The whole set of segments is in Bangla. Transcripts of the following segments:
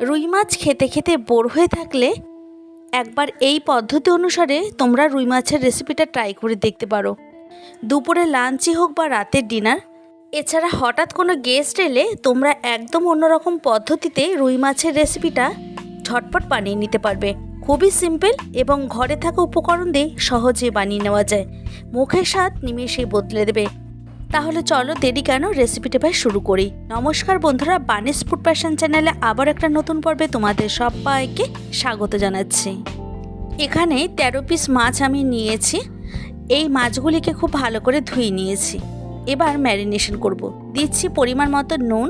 রুই মাছ খেতে খেতে বোর হয়ে থাকলে একবার এই পদ্ধতি অনুসারে তোমরা রুই মাছের রেসিপিটা ট্রাই করে দেখতে পারো। দুপুরে লাঞ্চই হোক বা রাতের ডিনার এছাড়া হঠাৎ কোনো গেস্ট এলে তোমরা একদম অন্যরকম পদ্ধতিতে রুই মাছের রেসিপিটা ঝটপট বানিয়ে নিতে পারবে। খুবই সিম্পল এবং ঘরে থাকা উপকরণ দিয়ে সহজে বানিয়ে নেওয়া যায়। মুখের স্বাদ নিমেষেই বদলে দেবে। তাহলে চলো দেরি কেন? রেসিপিটা ভাই শুরু করি। নমস্কার বন্ধুরা বানিস ফুড প্যাশন চ্যানেলে আবার একটা নতুন পর্বে তোমাদের সবাইকে স্বাগত জানাচ্ছি। এখানে তেরো পিস মাছ আমি নিয়েছি। এই মাছগুলিকে খুব ভালো করে ধুয়ে নিয়েছি। এবার ম্যারিনেশন করব। দিচ্ছি পরিমাণ মতো নুন।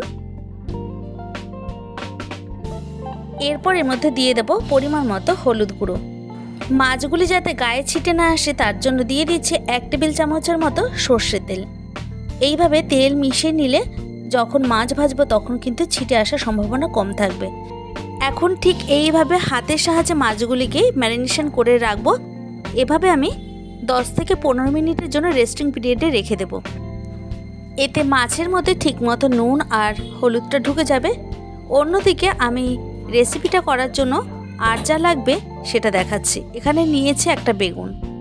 এরপর এর মধ্যে দিয়ে দেব পরিমাণ মতো হলুদ গুঁড়ো। মাছগুলি যাতে গায়ে ছিটে না আসে, তার জন্য দিয়ে দিচ্ছি এক টেবিল চামচের মতো সর্ষের তেল। এইভাবে তেল মিশিয়ে নিলে যখন মাছ ভাজবো তখন কিন্তু ছিটে আসার সম্ভাবনা কম থাকবে। এখন ঠিক এইভাবে হাতের সাহায্যে মাছগুলিকে ম্যারিনেশন করে রাখব। এভাবে আমি দশ থেকে পনেরো মিনিটের জন্য রেস্টিং পিরিয়ডে রেখে দেব। এতে মাছের মধ্যে ঠিকমতো নুন আর হলুদটা ঢুকে যাবে। অন্যদিকে আমি রেসিপিটা করার জন্য আর যা লাগবে সেটা দেখাচ্ছি। এখানে নিয়েছি একটা বেগুন।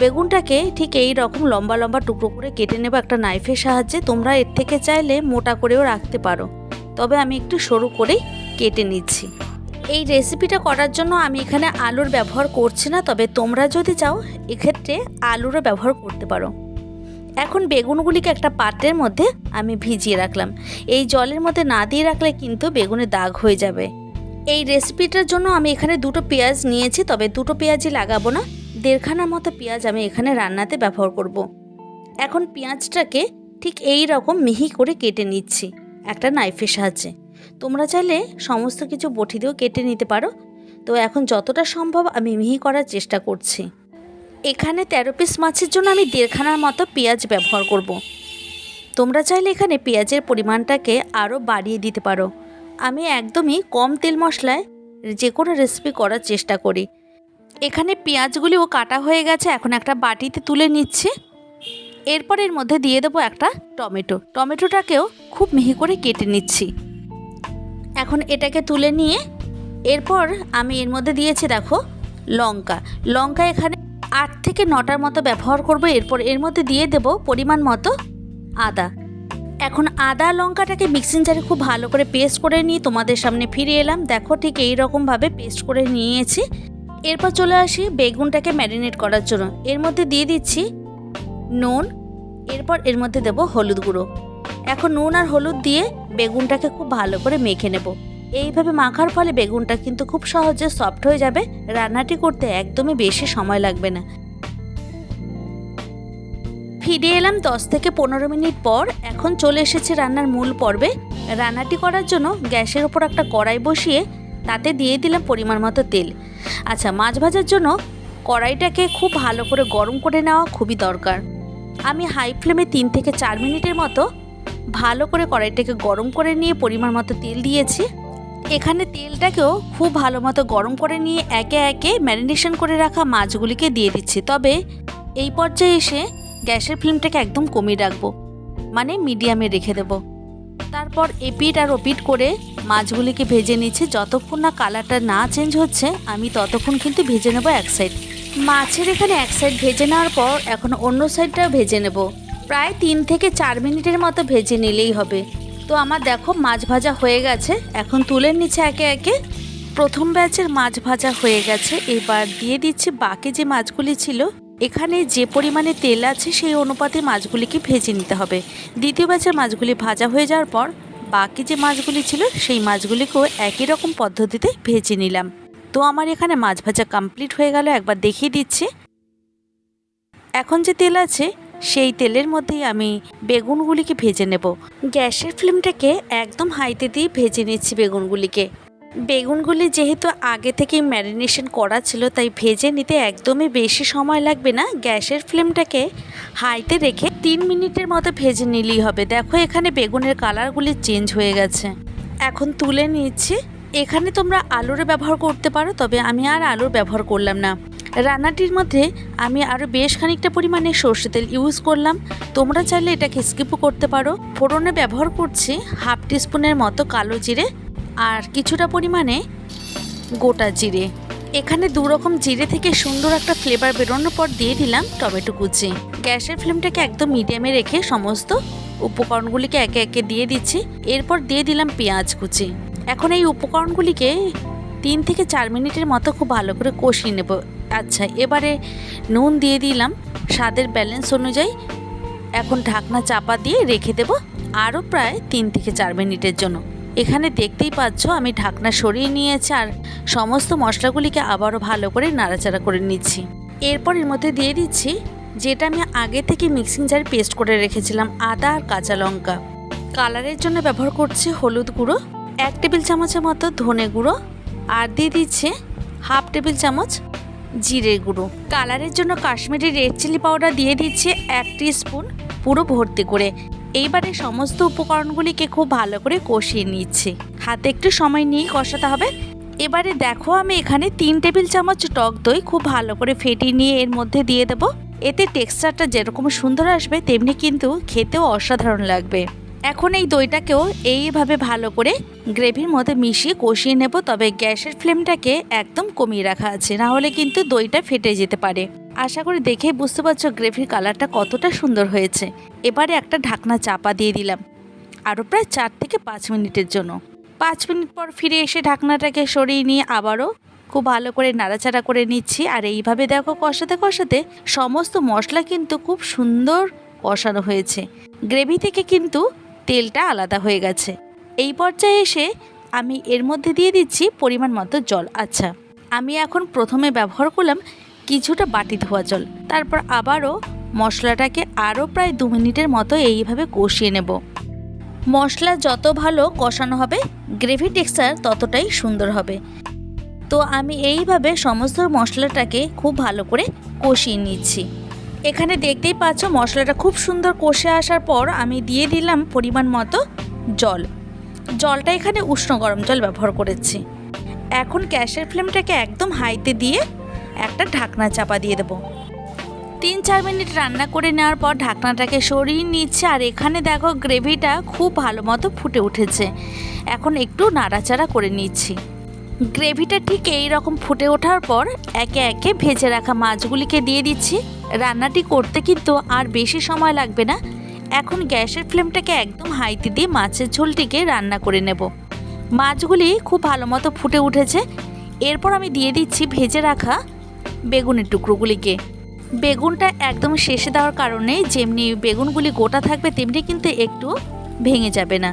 বেগুনটাকে ঠিক এই রকম লম্বা লম্বা টুকরো করে কেটে নেব একটা নাইফের সাহায্যে। তোমরা এর থেকে চাইলে মোটা করেও রাখতে পারো। তবে আমি একটু সরু করেই কেটে নিচ্ছি। এই রেসিপিটা করার জন্য আমি এখানে আলুর ব্যবহার করছি না, তবে তোমরা যদি চাও, এক্ষেত্রে আলুরও ব্যবহার করতে পারো। এখন বেগুনগুলিকে একটা পাত্রের মধ্যে আমি ভিজিয়ে রাখলাম। এই জলের মধ্যে না দিয়ে রাখলে কিন্তু বেগুনে দাগ হয়ে যাবে। এই রেসিপিটার জন্য আমি এখানে দুটো পেঁয়াজ নিয়েছি, তবে দুটো পেঁয়াজই লাগাবো না। দেড়খানার মতো পেঁয়াজ আমি এখানে রান্নাতে ব্যবহার করব। এখন পেঁয়াজটাকে ঠিক এই রকম মিহি করে কেটে নিচ্ছি, একটা নাইফের সাহায্যে। তোমরা চাইলে সমস্ত কিছু বটি দিয়েও কেটে নিতে পারো। তো এখন যতটা সম্ভব আমি মিহি করার চেষ্টা করছি। এখানে তেরো পিস মাছের জন্য আমি দেড়খানার মতো পেঁয়াজ ব্যবহার করব। তোমরা চাইলে এখানে পেঁয়াজের পরিমাণটাকে আরও বাড়িয়ে দিতে পারো। আমি একদমই কম তেল মশলায় যে কোনো রেসিপি করার চেষ্টা করি। এখানে পেঁয়াজগুলিও কাটা হয়ে গেছে, এখন একটা বাটিতে তুলে নিচ্ছি। এরপর এর মধ্যে দিয়ে দেবো একটা টমেটো। টমেটোটাকেও খুব মিহি করে কেটে নিচ্ছি। এখন এটাকে তুলে নিয়ে, এরপর আমি এর মধ্যে দিয়েছি দেখো লঙ্কা। লঙ্কা এখানে আট থেকে নটার মতো ব্যবহার করব, এরপর এর মধ্যে দিয়ে দেব পরিমাণ মতো আদা। এখন আদা লঙ্কাটাকে মিক্সিং জারে খুব ভালো করে পেস্ট করে নিয়ে তোমাদের সামনে ফিরে এলাম। দেখো ঠিক এই রকমভাবে পেস্ট করে নিয়েছি। এরপর চলে আসি বেগুনটাকে ম্যারিনেট করার জন্য। এর মধ্যে দিয়ে দিচ্ছি নুন, এরপর এর মধ্যে দেব হলুদ গুঁড়ো। এখন নুন আর হলুদ দিয়ে বেগুনটাকে খুব ভালো করে মেখে নেব। এইভাবে মাখার ফলে বেগুনটা কিন্তু খুব সহজে সফট হয়ে যাবে, রান্নাটি করতে একদমই বেশি সময় লাগবে না। ফিরে এলাম দশ থেকে পনেরো মিনিট পর, এখন চলে এসেছে রান্নার মূল পর্বে। রান্নাটি করার জন্য গ্যাসের ওপর একটা কড়াই বসিয়ে তাতে দিয়ে দিলাম পরিমাণ মতো তেল। আচ্ছা মাছ ভাজার জন্য কড়াইটাকে খুব ভালো করে গরম করে নেওয়া খুবই দরকার। আমি হাই ফ্লেমে তিন থেকে চার মিনিটের মতো ভালো করে কড়াইটাকে গরম করে নিয়ে পরিমাণ মতো তেল দিয়েছি। এখানে তেলটাকেও খুব ভালো মতো গরম করে নিয়ে একে একে ম্যারিনেশন করে রাখা মাছগুলিকে দিয়ে দিচ্ছি। তবে এই পর্যায়ে এসে গ্যাসের ফ্লেমটাকে একদম কমিয়ে রাখব মানে মিডিয়ামে রেখে দেব। তারপর এপিট আর ওপিট করে মাছগুলিকে ভেজে নিচ্ছি। যতক্ষণ না কালারটা না চেঞ্জ হচ্ছে, আমি ততক্ষণ কিন্তু ভেজে নেব এক সাইড মাছের এখানে এক সাইড ভেজে নেওয়ার পর এখন অন্য সাইডটাও ভেজে নেব। প্রায় তিন থেকে চার মিনিটের মতো ভেজে নিলেই হবে। তো আমার দেখো মাছ ভাজা হয়ে গেছে। এখন তুলে নিচ্ছে একে একে। প্রথম ব্যাচের মাছ ভাজা হয়ে গেছে। এবার দিয়ে দিচ্ছি বাকি যে মাছগুলি ছিল এখানে যে পরিমাণে তেল আছে সেই অনুপাতে মাছগুলিকে ভেজে নিতে হবে। দ্বিতীয় ব্যাচের মাছগুলি ভাজা হয়ে যাওয়ার পর বাকি যে মাছগুলি ছিল সেই মাছগুলিকেও একই রকম পদ্ধতিতে ভেজে নিলাম। তো আমার এখানে মাছ ভাজা কমপ্লিট হয়ে গেল, একবার দেখিয়ে দিচ্ছি। এখন যে তেল আছে সেই তেলের মধ্যেই আমি বেগুনগুলিকে ভেজে নেব। গ্যাসের ফ্লেমটাকে একদম হাইতে দিয়ে ভেজে নিচ্ছি বেগুনগুলিকে। বেগুনগুলি যেহেতু আগে থেকেই ম্যারিনেশন করা ছিল, তাই ভেজে নিতে একদমই বেশি সময় লাগবে না। গ্যাসের ফ্লেমটাকে হাইতে রেখে তিন মিনিটের মতো ভেজে নিলেই হবে। দেখো, এখানে বেগুনের কালারগুলি চেঞ্জ হয়ে গেছে। এখন তুলে নিচ্ছি। এখানে তোমরা আলুর ব্যবহার করতে পারো, তবে আমি আর আলুর ব্যবহার করলাম না। রান্নাটির মধ্যে আমি আরও বেশ খানিকটা পরিমাণে সর্ষে তেল ইউজ করলাম। তোমরা চাইলে এটাকে স্কিপও করতে পারো। ফোড়নে ব্যবহার করছি হাফ টিস্পুনের মতো কালো জিরে আর কিছুটা পরিমাণে গোটা জিরে। এখানে দু রকম জিরে থেকে সুন্দর একটা ফ্লেভার বেরোনোর পর দিয়ে দিলাম টমেটো কুচি। গ্যাসের ফ্লেমটাকে একদম মিডিয়ামে রেখে সমস্ত উপকরণগুলিকে একে একে দিয়ে দিচ্ছি। এরপর দিয়ে দিলাম পেঁয়াজ কুচি। এখন এই উপকরণগুলিকে তিন থেকে চার মিনিটের মতো খুব ভালো করে কষিয়ে নেব। আচ্ছা এবারে নুন দিয়ে দিলাম স্বাদের ব্যালেন্স অনুযায়ী। এখন ঢাকনা চাপা দিয়ে রেখে দেব আরও প্রায় তিন থেকে চার মিনিটের জন্য। এখানে দেখতেই পাচ্ছ, আমি ঢাকনা সরিয়ে নিয়েছি আর সমস্ত মশলাগুলিকে আবারও ভালো করে নাড়াচাড়া করে নিচ্ছি। এরপর এর মধ্যে দিয়ে দিচ্ছি, যেটা আমি আগে থেকে মিক্সিং জারে পেস্ট করে রেখেছিলাম, আদা আর কাঁচা লঙ্কা। কালারের জন্য ব্যবহার করছি হলুদ গুঁড়ো, এক টেবিল চামচের মতো ধনে গুঁড়ো আর দিয়ে দিচ্ছে হাফ টেবিল চামচ জিরে গুঁড়ো। কালারের জন্য কাশ্মীরি রেড চিলি পাউডার দিয়ে দিচ্ছে এক স্পুন পুরো ভর্তি করে। এইবারে সমস্ত উপকরণগুলিকে খুব ভালো করে কষিয়ে নিচ্ছি। হাতে একটু সময় নিয়ে কষাতে হবে। এবারে দেখো আমি এখানে তিন টেবিল চামচ টক দই খুব ভালো করে ফেটিয়ে নিয়ে এর মধ্যে দিয়ে দেবো। এতে টেক্সচারটা যেরকম সুন্দর আসবে, তেমনি কিন্তু খেতেও অসাধারণ লাগবে। এখন এই দইটাকেও এইভাবে ভালো করে গ্রেভির মধ্যে মিশিয়ে কষিয়ে নেব, তবে গ্যাসের ফ্লেমটাকে একদম কমিয়ে রাখা আছে, না হলে কিন্তু দইটা ফেটে যেতে পারে। আশা করি দেখে বুঝতে পারছ গ্রেভির কালারটা কতটা সুন্দর হয়েছে। এবারে একটা ঢাকনা চাপা দিয়ে দিলাম, আরও প্রায় চার থেকে পাঁচ মিনিটের জন্য। পাঁচ মিনিট পর ফিরে এসে ঢাকনাটাকে সরিয়ে নিয়ে আবারও খুব ভালো করে নাড়াচাড়া করে নিচ্ছি। আর এইভাবে দেখো কষাতে কষাতে সমস্ত মশলা কিন্তু খুব সুন্দর কষানো হয়েছে। গ্রেভি থেকে কিন্তু তেলটা আলাদা হয়ে গেছে। এই পর্যায়ে এসে আমি এর মধ্যে দিয়ে দিচ্ছি পরিমাণ মতো জল। আচ্ছা আমি এখন প্রথমে ব্যবহার করলাম কিছুটা বাটি ধোয়া জল। তারপর আবারও মশলাটাকে আরও প্রায় দু মিনিটের মতো এইভাবে কষিয়ে নেব। মশলা যত ভালো কষানো হবে, গ্রেভি টেক্সচার ততটাই সুন্দর হবে। তো আমি এইভাবে সমস্ত মশলাটাকে খুব ভালো করে কষিয়ে নিচ্ছি। এখানে দেখতেই পাচ্ছ মশলাটা খুব সুন্দর কষে আসার পর আমি দিয়ে দিলাম পরিমাণ মতো জল। জলটা এখানে উষ্ণ গরম জল ব্যবহার করেছি। এখন গ্যাসের ফ্লেমটাকে একদম হাইতে দিয়ে একটা ঢাকনা চাপা দিয়ে দেবো। তিন চার মিনিট রান্না করে নেওয়ার পর ঢাকনাটাকে সরিয়ে নিচ্ছে আর এখানে দেখো গ্রেভিটা খুব ভালো মতো ফুটে উঠেছে। এখন একটু নাড়াচাড়া করে নিচ্ছি। গ্রেভিটা ঠিক এই রকম ফুটে ওঠার পর একে একে ভেজে রাখা মাছগুলিকে দিয়ে দিচ্ছি। রান্নাটি করতে কিন্তু আর বেশি সময় লাগবে না। এখন গ্যাসের ফ্লেমটাকে একদম হাইতে দিয়ে মাছের ঝোলটিকে রান্না করে নেব। মাছগুলি খুব ভালো মতো ফুটে উঠেছে। এরপর আমি দিয়ে দিচ্ছি ভেজে রাখা বেগুনের টুকরোগুলিকে। বেগুনটা একদম শেষে দেওয়ার কারণে যেমনি বেগুনগুলি গোটা থাকবে, তেমনি কিন্তু একটু ভেঙে যাবে না।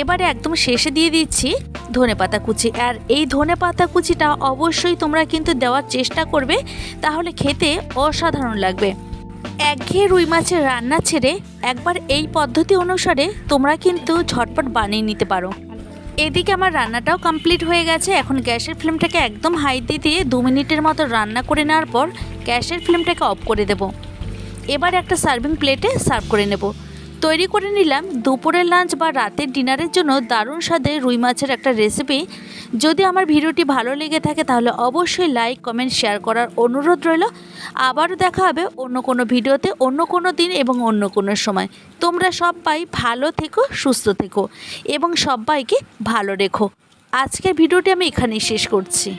এবারে একদম শেষে দিয়ে দিচ্ছি ধনে পাতা কুচি। আর এই ধনে পাতা কুচিটা অবশ্যই তোমরা কিন্তু দেওয়ার চেষ্টা করবে, তাহলে খেতে অসাধারণ লাগবে। একঘেয়ে রুই মাছের রান্না ছেড়ে একবার এই পদ্ধতি অনুসারে তোমরা কিন্তু ঝটপট বানিয়ে নিতে পারো। এদিকে আমার রান্নাটাও কমপ্লিট হয়ে গেছে। এখন গ্যাসের ফ্লেমটাকে একদম হাইতে দিয়ে দু মিনিটের মতো রান্না করে নেওয়ার পর গ্যাসের ফ্লেমটাকে অফ করে দেব। এবার একটা সার্ভিং প্লেটে সার্ভ করে নেব। তৈরি করে নিলাম দুপুরের লাঞ্চ বা রাতের ডিনারের জন্য দারুণ স্বাদে রুই মাছের একটা রেসিপি যদি আমার ভিডিওটি ভালো লেগে থাকে তাহলে অবশ্যই লাইক কমেন্ট শেয়ার করার অনুরোধ রইল। আবারও দেখা হবে অন্য কোনো ভিডিওতে অন্য কোনো দিন এবং অন্য কোনো সময়। তোমরা সবাই ভালো থেকো, সুস্থ থেকো এবং সবাইকে ভালো রেখো। আজকের ভিডিওটি আমি এখানেই শেষ করছি।